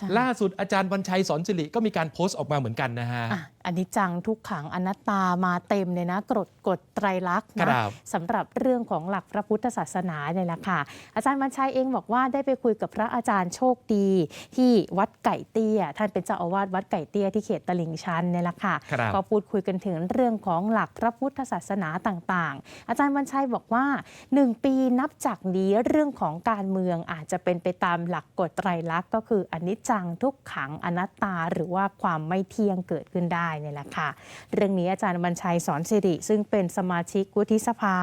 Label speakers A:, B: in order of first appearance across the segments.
A: ใช่
B: ล่าสุดอาจารย์วันชัยสอนสิริก็มีการโพสต์ออกมาเหมือนกันนะฮะ
A: อะอันนี้จังทุกขังอนัตตามาเต็มเลยนะกฎกฎไตรลักษณ์
B: ครั
A: นะ
B: บ
A: สำหรับเรื่องของหลักพระพุทธศาสนาเนี่ยแหละค่ะ อาจารย์วันชัยเองบอกว่าได้ไปคุยกับพระอาจารย์โชคดี ที่วัดไก่เตี้ย ท่านเป็นเจ้าอาวาสวัดไก่เตี้ยที่เขตตลิ่งชันเนี่ยแหละค่ะ
B: ครับ
A: ก็พูดคุยกันถึงเรื่องของหลักพระพุทธศาสนาต่างๆ อาจารย์วันชัยบอกว่า 1 ปีนับจากนี้เรื่องของการเมืองอาจจะเป็นไปตามหลักกฎไตรลักษณ์ก็คืออนิจจังทุกขังอนัตตาหรือว่าความไม่เที่ยงเกิดขึ้นได้เนี่ยแหละค่ะ เรื่องนี้อาจารย์บัญชัยสอนสิริ ซึ่งเป็นสมาชิกวุฒิสภา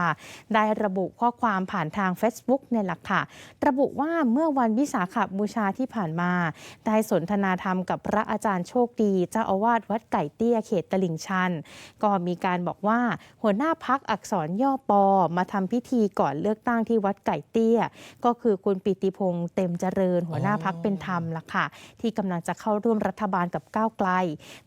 A: ได้ระบุข้อความผ่านทาง Facebook เนี่ยแหละค่ะ ระบุว่าเมื่อวันวิสาขบูชาที่ผ่านมา ได้สนทนาธรรมกับพระอาจารย์โชคดี เจ้าอาวาสวัดไก่เตี้ยเขตตลิ่งชัน ก็มีการบอกว่าหัวหน้าพักอักษรย่อปอมาทำพิธีก่อนเลือกตั้งที่วัดไก่เตี้ย ก็คือคุณปิติพงษ์เต็มเจริญหัวหน้าพักเป็นธรรมล่ะค่ะ ที่กำลังจะเข้าร่วมรัฐบาลกับก้าวไกล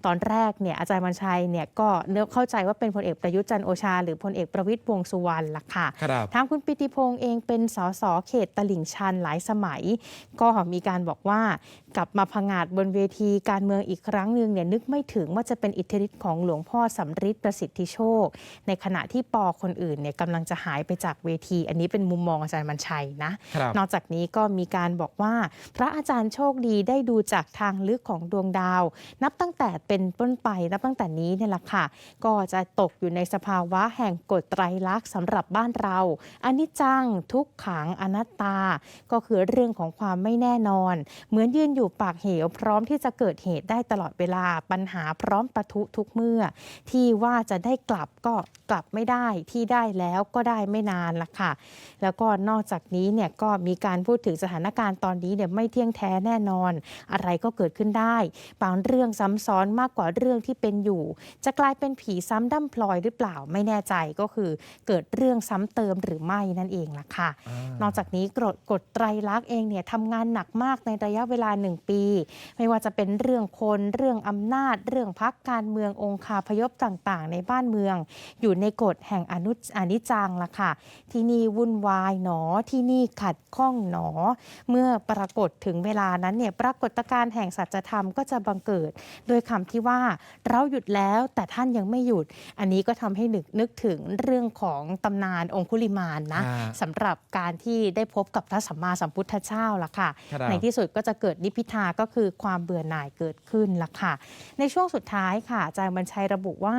A: ตอนแรกเนี่ยอาจารย์บัญชัยเนี่ยก็เนื้อเข้าใจว่าเป็นพลเอกประยุทธ์จันทร์โอชา หรือพลเอกประวิตยวงษ์สุวรรณละค่ะ
B: ครับ
A: ทางคุณปิติพงษ์เองเป็นสสเขตตลิ่งชันหลายสมัย ก็มีการบอกว่ากลับมาพงาดบนเวทีการเมืองอีกครั้งหนึ่งเนี่ยนึกไม่ถึงว่าจะเป็นอิทธิฤทธิ์ของหลวงพ่อสำริดประสิทธิโชค ในขณะที่ปอคนอื่นเนี่ยกำลังจะหายไปจากเวที อันนี้เป็นมุมมองอาจารย์บัญชัยนะ
B: ครับ
A: นอกจากนี้ก็มีการบอกว่า พระอาจารย์โชคดีได้ดูจากทางลึกของดวงดาว นับตั้งแต่เป็นต้นไปนับตั้งแต่นี้เนี่ยแหละค่ะ ก็จะตกอยู่ในสภาวะแห่งกฎไตรลักษณ์สำหรับบ้านเราอนิจจังทุกขังอนัตตา ก็คือเรื่องของความไม่แน่นอน เหมือนยืนอยู่ปากเหว พร้อมที่จะเกิดเหตุได้ตลอดเวลาปัญหาพร้อมปะทุทุกเมื่อ ที่ว่าจะได้กลับก็กลับไม่ได้ที่ได้แล้วก็ได้ไม่นานละค่ะ แล้วก็นอกจากนี้เนี่ยก็มีการพูดถึงสถานการณ์ตอนนี้เนี่ยไม่เที่ยงแท้แน่นอน อะไรก็เกิดขึ้นได้ บางเรื่องซ้ำซ้อนมากกว่าเรื่องที่เป็นอยู่ จะกลายเป็นผีซ้ำดั้มพลอยหรือเปล่าไม่แน่ใจก็คือเกิดเรื่องซ้ำเติมหรือไม่นั่นเองล่ะค่ะ
B: อ่าน
A: นอกจากนี้กฎกฎไตรลักษณ์เองเนี่ยทำงานหนักมากในระยะเวลาหนึ่งปี ไม่ว่าจะเป็นเรื่องคนเรื่องอำนาจ เรื่องพักการเมืององคาพยพต่างๆ ในบ้านเมือง อยู่ในกฎแห่งอนุอนิจจังละค่ะ ที่นี่วุ่นวายหนอที่นี่ขัดข้องหนอ เมื่อปรากฏถึงเวลานั้นเนี่ยปรากฏการณ์แห่งสัจธรรมก็จะบังเกิด โดยคำที่ว่าเราหยุดแล้วแต่ท่านยังไม่หยุด อันนี้ก็ทำให้นึกนึกถึงเรื่องของตำนานองคุลิมานนะ
B: อ่า
A: สำหรับการที่ได้พบกับพระสัมมาสัมพุทธเจ้าละค่ะ
B: ครับ
A: ในที่สุดก็จะเกิดนิพพิทาก็คือความเบื่อหน่ายเกิดขึ้นละค่ะ ในช่วงสุดท้ายค่ะอาจารย์บัญชัยระบุว่า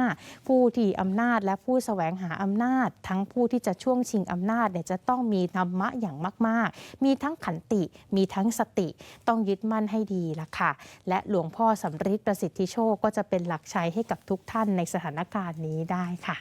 A: ผู้ที่อำนาจและผู้แสวงหาอำนาจ ทั้งผู้ที่จะช่วงชิงอำนาจเนี่ยจะต้องมีธรรมะอย่างมาก ๆ มีทั้งขันติ มีทั้งสติ ต้องยึดมั่นให้ดีละค่ะ และหลวงพ่อสำริดประสิทธิโชคก็จะเป็นหลักใช้ให้กับทุกท่านในสถานการณ์นี้ได้ค่ะ